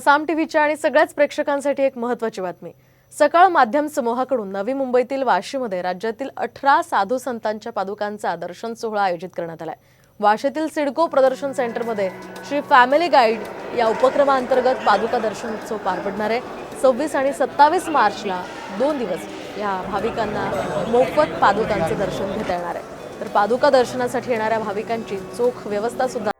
साम टीव्हीच्या आणि सगळ्याच प्रेक्षकांसाठी एक महत्त्वाची बातमी. सकाळ माध्यम समूहाकडून नवी मुंबईतील वाशीमध्ये राज्यातील अठरा साधू संतांच्या पादुकांचा दर्शन सोहळा आयोजित करण्यात आलाय. वाशीतील सिडको प्रदर्शन सेंटरमध्ये श्री फॅमिली गाईड या उपक्रमाअंतर्गत पादुका दर्शन उत्सव पार पडणार आहे. सव्वीस आणि सत्तावीस मार्चला दोन दिवस या भाविकांना मोफत पादुकांचं दर्शन घेता येणार आहे. तर पादुका दर्शनासाठी येणाऱ्या भाविकांची चोख व्यवस्था सुद्धा